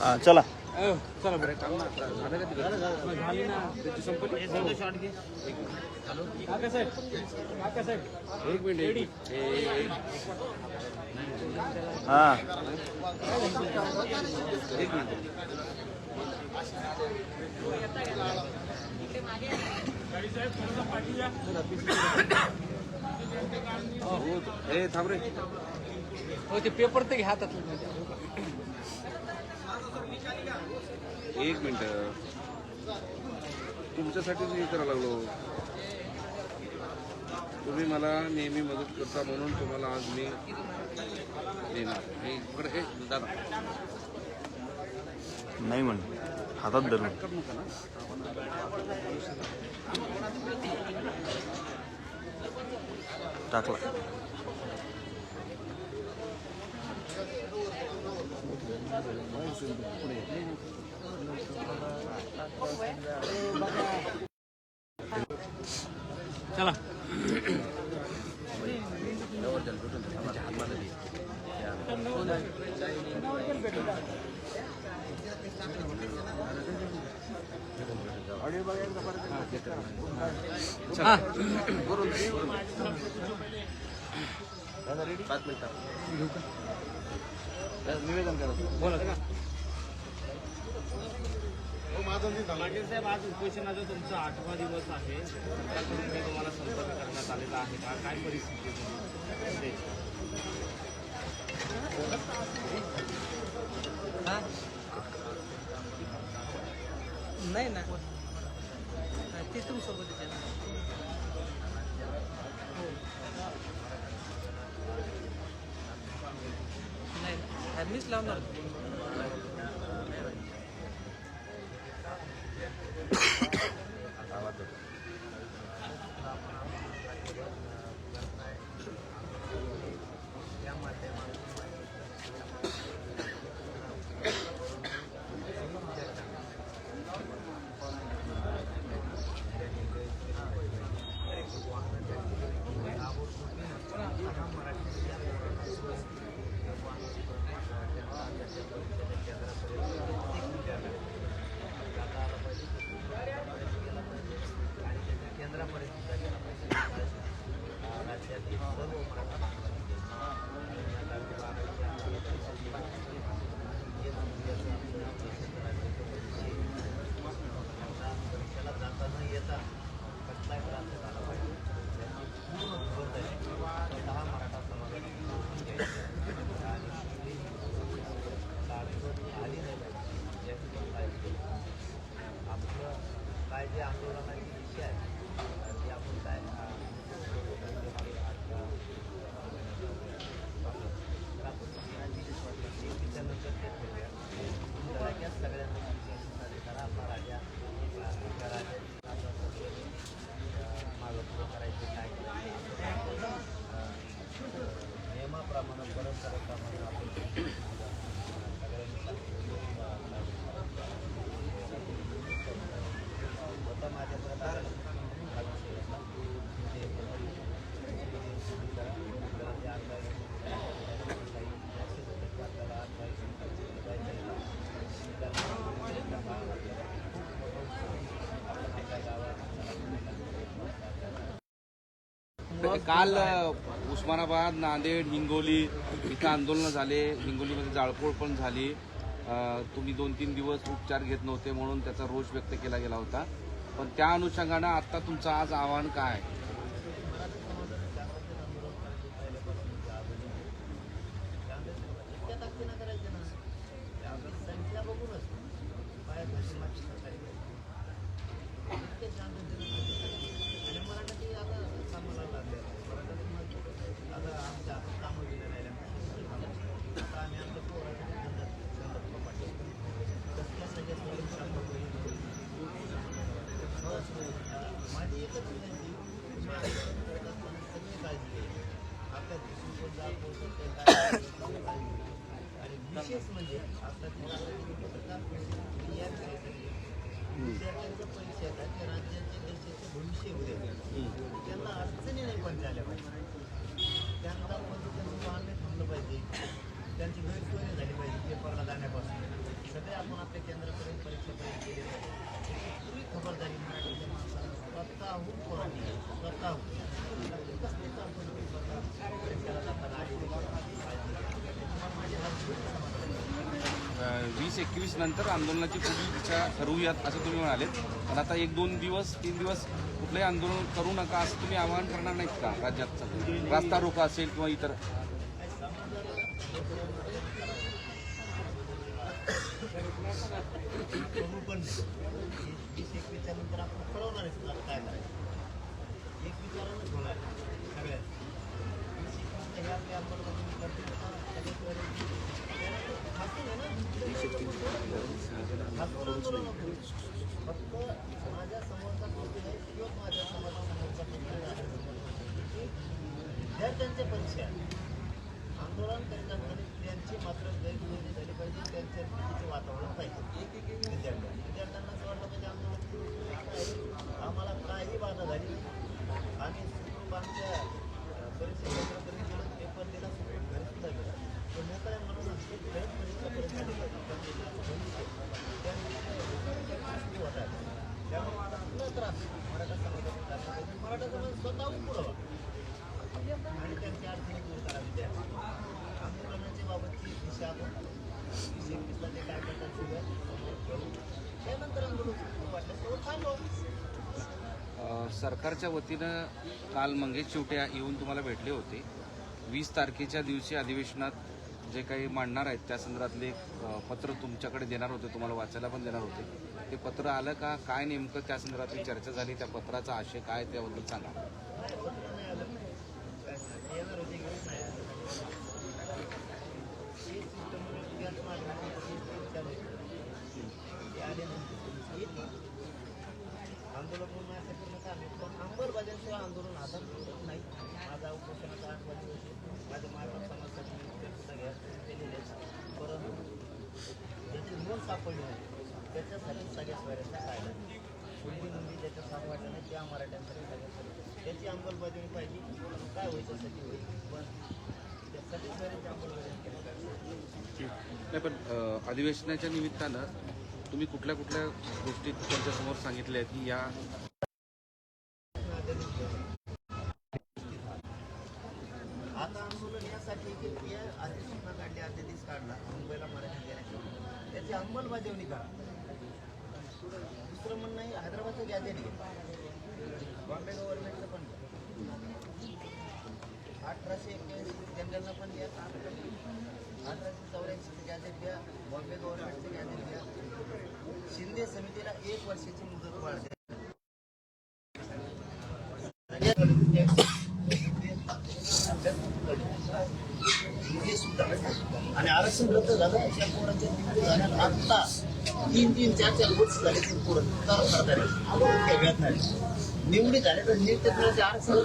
हाँ, चला। हाँ। चला पेपर ते घ्या एक मिनिट. तुमच्यासाठीच हे करायला लागलो. तुम्ही मला नेहमी मदत करता म्हणून तुम्हाला आज मी देणार. हे हे दादा. नाही म्हण. हातात धरून. टाकला. चला. हा निवेदन करा बोला. पाटील साहेब आज उपोषणाचा तुमचा आठवा दिवस आहे. त्याच्यामध्ये तुम्हाला संपर्क करण्यात आलेला आहे का? काय परिस्थिती? नाही ना. ते तुमच्यासोबतच आहे ना. हो. नाही ना. मीच लावणार. काल अ, उस्मानाबाद नांदेड हिंगोली इथं आंदोलनं झाले. हिंगोलीमध्ये जाळपोळ पण झाली. तुम्ही दोन तीन दिवस उपचार घेत नव्हते म्हणून त्याचा रोष व्यक्त केला गेला होता. पण त्या अनुषंगानं आत्ता तुमचं आज आव्हान काय? आहे? विशेष म्हणजे आता विद्यार्थ्यांचा परीक्षा आहेत त्या राज्याच्या देशाचे भविष्य उद्या त्यांना अडचणी नाही पण झाल्या पाहिजे त्यांना पण त्यांचं वाहन थांबलं पाहिजे त्यांची गैरसोय नाही झाली पाहिजे पेपरला जाण्यापासून सगळे आपण आपल्या केंद्रापर्यंत परीक्षेपर्यंत गेले पूर्वी खबरदारी मराठीच्या माणसाला स्वतःहून पोरांनी घ्यायची स्वतःहून कसलीच आपण परीक्षेला जाताना आली माझे हात वीस एकवीस नंतर आंदोलनाची पुढील इच्छा ठरवूयात असं तुम्ही म्हणालेत. पण आता एक दोन दिवस तीन दिवस कुठलंही आंदोलन करू नका असं तुम्ही आवाहन करणार नाहीत का राज्यात रास्ता रोका असेल किंवा इतर? पण वीस एकवीसच्या नंतर आपण ठरवणारच तुला काय करायचं एक विचारानंच होणार सगळ्यात. वीस एकवीसच्या हे आपल्या अंमलबजावणी करतील आंदोलन होतं. फक्त माझ्या माझ्या परीक्षा आहे. आंदोलन करीत असताना त्यांची मात्र गैरसोयी झाली पाहिजे त्यांच्या वातावरण पाहिजे विद्यार्थ्यांना विद्यार्थ्यांना असं वाटलं पाहिजे आंदोलन सुरू आहे. आम्हाला काही बाधा झाली आम्ही सुखरूप आमच्या अं, परीक्षा केंद्रापर्यंत गेलो पेपर दिला सुखरूप घरी सुद्धा गेला पण मोकळ्या म्हणून असते खरंच परीक्षा पर्यंत आली पाहिजे पण त्या गोष्टी होत आहेत त्यामुळे मला पुन्हा त्रास मराठा समाजाने टाकला स्वतःहून आणि त्यांची अडचणी दूर करावी द्या आंदोलनाच्या बाबतची दिशा ते काय करतात त्यानंतर आंदोलन वाटलं तेव्हा थांबव सरकारच्या वतीनं काल मंगेश चिवटे येऊन तुम्हाला भेटले होते. वीस तारखेच्या दिवशी अधिवेशनात जे काही मांडणार आहेत त्या संदर्भातले एक पत्र तुमच्याकडे देणार होते तुम्हाला वाचायला पण देणार होते. ते पत्र आलं का? काय नेमकं त्या संदर्भातली चर्चा झाली? त्या पत्राचा आशय काय त्याबद्दल सांगा. आंदोलन पत्र नाही. आलं येणार होते घेऊन नाही आलं सापडली त्याच्यासाठी सगळ्या स्वैराचा कायदा. नोंदी ज्याच्या साथ वाटत नाही त्या मराठ्यांसाठी सगळ्या. त्याची अंमलबजावणी पाहिजे काय होईल त्यासाठी होईल? पण त्यासाठी स्वैराची अंमलबजावणी केली पाहिजे. नाही पण अधिवेशनाच्या निमित्तानं तुम्ही कुठल्या कुठल्या गोष्टी त्यांच्यासमोर सांगितल्या आहेत की या आता आंदोलन यासाठी की अध्यादेश काढला. मुंबईला मराठी त्याची अंमलबजावणी करा. दुसरं म्हणणं आहे हैदराबादचं गॅजेट घ्या. बॉम्बे गव्हर्नमेंटचं पण अठराशे एक्क्याऐंशी जनरलनं पण घ्या. अठराशे चौऱ्याऐंशीचं गॅजेट घ्या. बॉम्बे गव्हर्नमेंटचं गॅजेट घ्या. शिंदे समितीला एक वर्षाची मुदत वाढ द्या हे सुद्धा आणि आरक्षण रद्द झालं त्या पोरांच्या निवडी झाल्यात. आत्ता तीन तीन चार चार वर्ष झाले ते पोरं तर सरदार निवडी झाले तर नीट ते आरक्षण